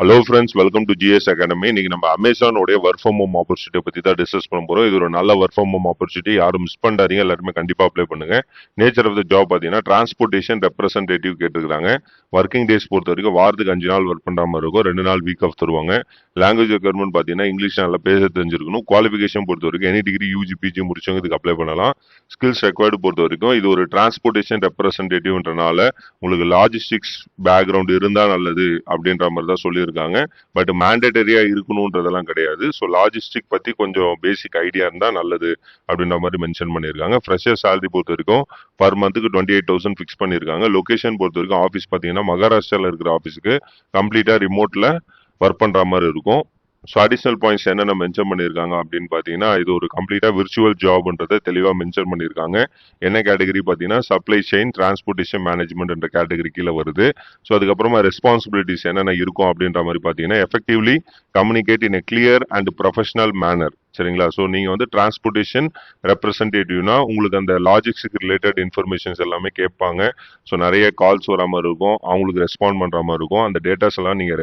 Hello friends welcome to GS academy இன்னைக்கு நம்ம அமேசானோடைய ஒர்க் ஃப்ரம் ஹோம் ஆப்பர்ச்சுனிட்டி பற்றி தான் டிஸ்கஸ் பண்ண போகிறோம் இது ஒரு நல்ல ஒர்க் ஃப்ரம் ஹோம் ஆப்பர்ச்சுனிட்டி யாரும் மிஸ் பண்ணாதீங்க எல்லாருமே கண்டிப்பாக அப்ளை பண்ணுங்க. நேச்சர் ஆஃப் த ஜாப் பார்த்தீங்கன்னா டிரான்ஸ்போர்ட்டேஷன் ரெப்ரசன்டேட்டிவ் கேட்டுருக்காங்க ஒர்க்கிங் டேஸ் பொறுத்த வரைக்கும் வாரத்துக்கு அஞ்சு நாள் ஒர்க் பண்ணுற மாதிரி இருக்கும். ரெண்டு நாள் வீக் ஆஃப் தருவாங்க. லாங்குவேஜ் ரெக்யர்மெண்ட் பார்த்தீங்கன்னா இங்கிலீஷ் நல்லா பேச தெரிஞ்சிருக்கணும். குவாலிஃபிகேஷன் பொறுத்த வரைக்கும் எனி டிகிரி யூஜி பிஜி முடிச்சவங்க இதுக்கு அப்ளை பண்ணலாம். ஸ்கில்ஸ் ரெக்வயர்டு பொறுத்த வரைக்கும் இது ஒரு டிரான்ஸ்போர்ட்டேஷன் ரெப்ரசன்டேட்டிவ்ன்றனால உங்களுக்கு லாஜிஸ்டிக்ஸ் பேக்ரவுண்ட் இருந்தால் நல்லது அப்படின்ற மாதிரி தான் சொல்லி சொல்லியிருக்காங்க பட் மேண்டேட்டரியா இருக்கணுன்றதெல்லாம் கிடையாது. ஸோ லாஜிஸ்டிக் பத்தி கொஞ்சம் பேசிக் ஐடியா இருந்தா நல்லது அப்படின்ற மாதிரி மென்ஷன் பண்ணியிருக்காங்க. ஃப்ரெஷர் சேலரி பொறுத்த வரைக்கும் பர் மந்த்துக்கு டுவெண்ட்டி எயிட் தௌசண்ட் ஃபிக்ஸ் பண்ணியிருக்காங்க. லொகேஷன் பொறுத்த வரைக்கும் ஆஃபீஸ் பார்த்தீங்கன்னா மகாராஷ்டிராவில் இருக்கிற ஆஃபீஸுக்கு கம்ப்ளீட்டாக ரிமோட்டில் ஒர்க் பண்ணுற மாதிரி இருக்கும். ஸோ அடிஷ்னல் பாயிண்ட்ஸ் என்னென்ன மென்ஷன் பண்ணியிருக்காங்க அப்படின்னு பார்த்தீங்கன்னா இது ஒரு கம்ப்ளீட்டாக விர்ச்சுவல் ஜாப்ன்றதை தெளிவாக மென்ஷன் பண்ணியிருக்காங்க. என்ன கேட்டகரி பார்த்தீங்கன்னா சப்ளை செயின் டிரான்ஸ்போர்ட்டேஷன் மேனேஜ்மெண்ட் என்ற கேட்டகரி கீழே வருது. ஸோ அதுக்கப்புறமா ரெஸ்பான்சிபிலிட்டிஸ் என்னென்ன இருக்கும் அப்படின்ற மாதிரி பார்த்தீங்கன்னா effectively communicate in a clear and professional manner சரிங்களா? ஸோ நீங்கள் வந்து டிரான்ஸ்போர்ட்டேஷன் ரெப்ரசன்டேட்டிவ்னா உங்களுக்கு அந்த லாஜிக்ஸுக்கு ரிலேட்டட் இன்ஃபர்மேஷன்ஸ் எல்லாமே கேட்பாங்க. ஸோ நிறைய கால்ஸ் வர மாதிரி இருக்கும். அவங்களுக்கு ரெஸ்பாண்ட் பண்ணுற மாதிரி இருக்கும். அந்த டேட்டாஸ் எல்லாம் நீங்கள்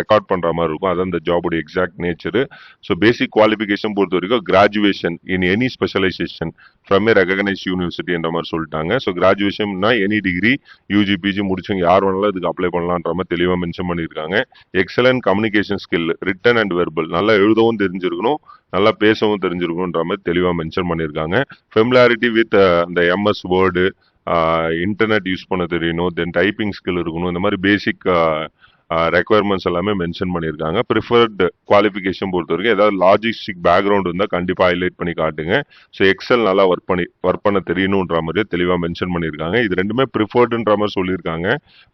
ரெக்கார்ட் பண்ணுற மாதிரி இருக்கும். அதான் அந்த ஜாபோட exact nature so basic qualification பொறுத்த வரைக்கும் graduation in any specialisation from a recognise யூனிவர்சிட்டின்ற மாதிரி சொல்லிட்டாங்க. ஸோ கிராஜுவேஷன்னா எனி டிகிரி யூஜி பிஜி முடிச்சவங்க யார் வேணாலும் இதுக்கு அப்ளை பண்ணலான்ற மாதிரி தெளிவாக மென்ஷன் பண்ணியிருக்காங்க. Excellent communication skill written and verbal நல்லா எழுதவும் தெரிஞ்சிருக்கணும். நல்லா பேசவும் தெரிஞ்சிருக்கணுன்ற மாதிரி தெளிவாக மென்ஷன் பண்ணியிருக்காங்க. ஃபெமிலாரிட்டி வித் uh, அந்த எம்எஸ் வேர்டு இன்டர்நெட் யூஸ் பண்ண தெரியணும் தென் டைப்பிங் ஸ்கில் இருக்கணும் இந்த மாதிரி பேசிக் ரெக்குவயர்மெண்ட்ஸ் uh, uh, எல்லாமே மென்ஷன் பண்ணியிருக்காங்க. ப்ரிஃபர்டு குவாலிஃபிகேஷன் பொறுத்த வரைக்கும் ஏதாவது லாஜிஸ்டிக் பேக்ரவுண்ட் இருந்தால் கண்டிப்பாக ஹைலைட் பண்ணி காட்டுங்க. ஸோ எக்ஸல் நல்லா ஒர்க் பண்ணி ஒர்க் பண்ண தெரியணுன்ற மாதிரியே தெளிவாக மென்ஷன் பண்ணியிருக்காங்க. இது ரெண்டுமே ப்ரிஃபர்டுன்ற மாதிரி சொல்லியிருக்காங்க.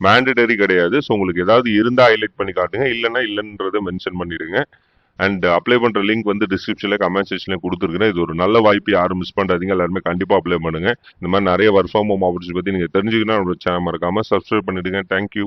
மேண்டடரி கிடையாது. ஸோ உங்களுக்கு ஏதாவது இருந்தால் ஹைலைட் பண்ணி காட்டுங்க. இல்லைன்னா இல்லைன்றதை மென்ஷன் பண்ணிடுங்க. அண்ட் அப்ளை பண்ணுற லிங்க் வந்து டிஸ்கிரிப்ஷனில் கமெண்ட் செக்ஷனில் கொடுத்துருக்கேன் இது ஒரு நல்ல வாய்ப்பு. யாரும் மிஸ் பண்ணாதீங்க எல்லாருமே கண்டிப்பாக அப்ளை பண்ணுங்க. இந்த மாதிரி நிறைய ஒர்க் ஃப்ரம் ஹோம் ஆப்பர்ச்சுனிட்டி பற்றி நீங்கள் தெரிஞ்சுக்கணும் நம்மளோட சேனல் மறக்காமல் சப்ஸ்கிரைப் பண்ணிவிடுங்க தேங்க்யூ